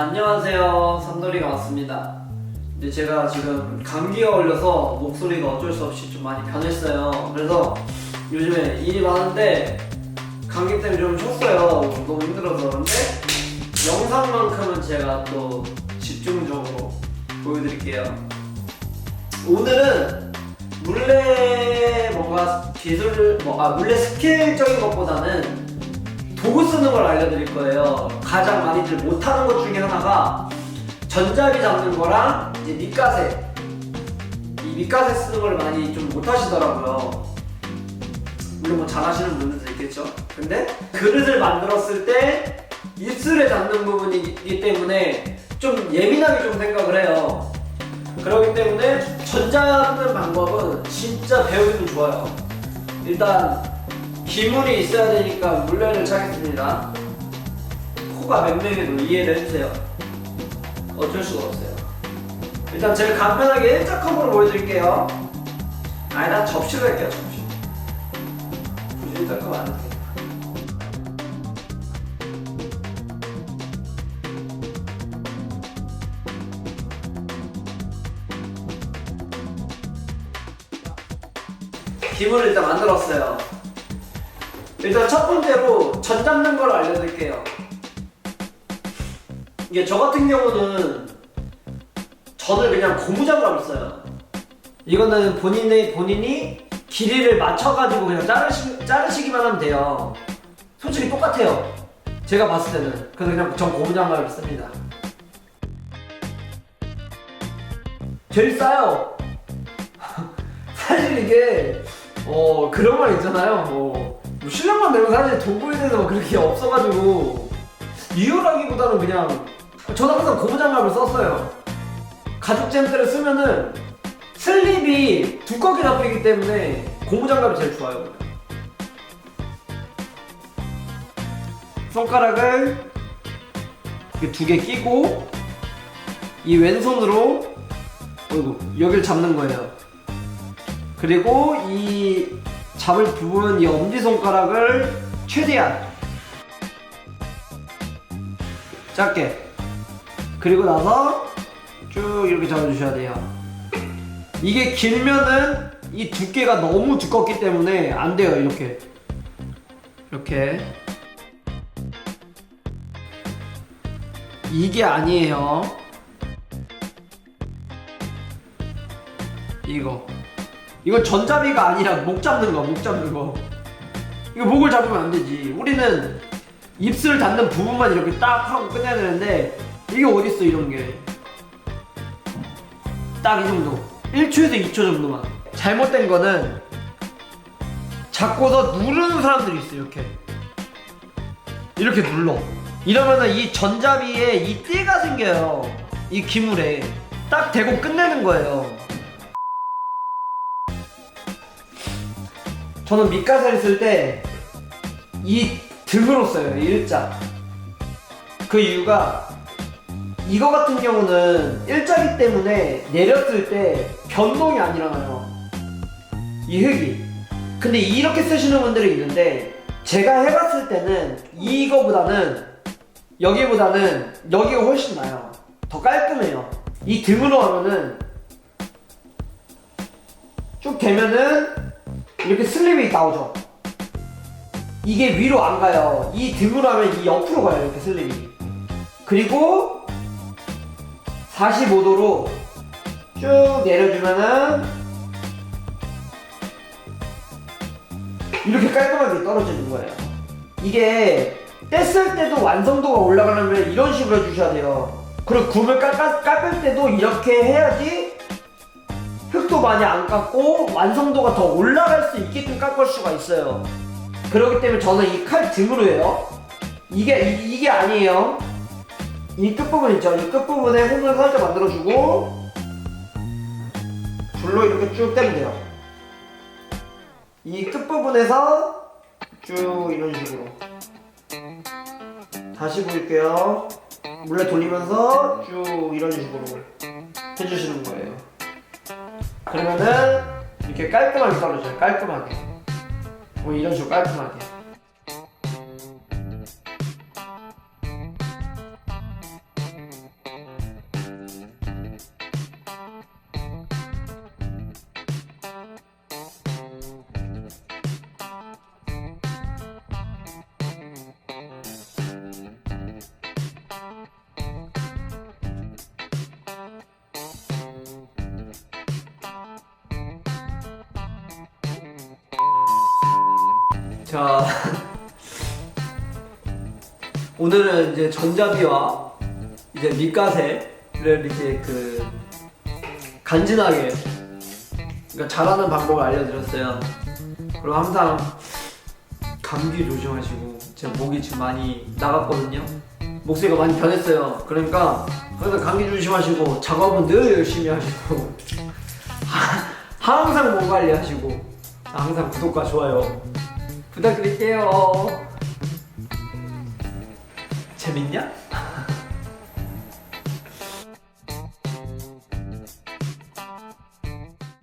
안녕하세요. 삼돌이가 왔습니다. 근데 제가 지금 감기가 걸려서 목소리가 어쩔 수 없이 좀 많이 변했어요. 그래서 요즘에 일이 많은데 감기 때문에 좀 쉬었어요. 너무 힘들어서. 근데 영상만큼은 제가 또 집중적으로 보여드릴게요. 오늘은 물레 뭔가 기술, 뭐, 아, 물레 스킬적인 것보다는 도구 쓰는 걸 알려드릴 거예요. 가장 많이들 못하는 것 중에 하나가 전자비 잡는 거랑 이제 밑가세. 이 밑가세 쓰는 걸 많이 좀 못하시더라고요. 물론 뭐 잘하시는 분들도 있겠죠. 근데 그릇을 만들었을 때 입술에 닿는 부분이 있기 때문에 좀 예민하게 좀 생각을 해요. 그렇기 때문에 전자 잡는 방법은 진짜 배우기도 좋아요. 일단 기물이 있어야 되니까 물레를 차겠습니다. 코가 맹맹해도 이해를 해주세요. 어쩔 수가 없어요. 일단 제가 간편하게 일자 컵으로 보여드릴게요. 아니다 접시로 할게요 접시. 굳이 일자 컵 안 해도 돼요. 기물을 일단 만들었어요. 일단 첫 번째로 전 잡는 걸 알려드릴게요. 이게 저 같은 경우는 전을 그냥 고무장갑을 써요. 이거는 본인의 본인이 길이를 맞춰가지고 그냥 자르시, 자르시기만 하면 돼요. 솔직히 똑같아요. 제가 봤을 때는 그래서 그냥 전 고무장갑을 씁니다. 제일 싸요. 사실 이게 어 그런 말 있잖아요. 뭐, 뭐 실력만 되면 사실 도구에 대해서 막 그렇게 없어가지고 이유라기보다는 그냥 저는 항상 고무장갑을 썼어요. 가죽 잼대를 쓰면은 슬립이 두껍게 잡히기 때문에 고무장갑이 제일 좋아요. 손가락을 두 개 끼고 이 왼손으로 어이구, 여기를 잡는 거예요. 그리고 이 잡을 부분 이 엄지손가락을 최대한 짧게 그리고 나서 쭉 이렇게 잡아주셔야 돼요. 이게 길면은 이 두께가 너무 두껍기 때문에 안 돼요 이렇게. 이렇게. 이게 아니에요. 이거 이건 전잡이가 아니라 목 잡는 거, 목 잡는 거. 이거 목을 잡으면 안 되지. 우리는 입술 닿는 부분만 이렇게 딱 하고 끝내야 되는데 이게 어딨어 이런 게. 딱 이 정도. 1초에서 2초 정도만. 잘못된 거는 잡고서 누르는 사람들이 있어 이렇게. 이렇게 눌러. 이러면은 이 전잡이에 이 띠가 생겨요. 이 기물에. 딱 대고 끝내는 거예요. 저는 밑가세를 쓸 때 이 등으로 써요, 이 일자. 그 이유가 이거 같은 경우는 일자기 때문에 내렸을 때 변동이 안 일어나요. 이 흙이. 근데 이렇게 쓰시는 분들이 있는데 제가 해봤을 때는 이거보다는 여기보다는 여기가 훨씬 나아요. 더 깔끔해요. 이 등으로 하면은 쭉 되면은 이렇게 슬립이 나오죠. 이게 위로 안 가요. 이 등으로 하면 이 옆으로 가요. 이렇게 슬립이. 그리고 45도로 쭉 내려주면은 이렇게 깔끔하게 떨어지는 거예요. 이게 뗐을 때도 완성도가 올라가려면 이런 식으로 해주셔야 돼요. 그리고 굽을 깎, 깎을 때도 이렇게 해야지 흙도 많이 안 깎고 완성도가 더 올라갈 수 있게끔 깎을 수가 있어요. 그렇기 때문에 저는 이 칼 등으로 해요. 이게 이, 이게 아니에요. 이 끝부분 있죠. 이 끝부분에 홈을 살짝 만들어주고 불로 이렇게 쭉 떼면 돼요. 이 끝부분에서 쭉 이런 식으로 다시 보일게요. 물레 돌리면서 쭉 이런 식으로 해주시는 거예요. 그러면은 이렇게 깔끔하게 떨어져요. 깔끔하게. 뭐 이런 식으로 깔끔하게. 자 오늘은 이제 전자비와 이제 밑가세를 이렇게 그 간지나게 그러니까 잘하는 방법을 알려드렸어요. 그리고 항상 감기 조심하시고 제 목이 지금 많이 나갔거든요. 목소리가 많이 변했어요. 그러니까 항상 감기 조심하시고 작업은 늘 열심히 하시고 항상 몸 관리하시고 항상 구독과 좋아요 부탁드릴게요. 재밌냐?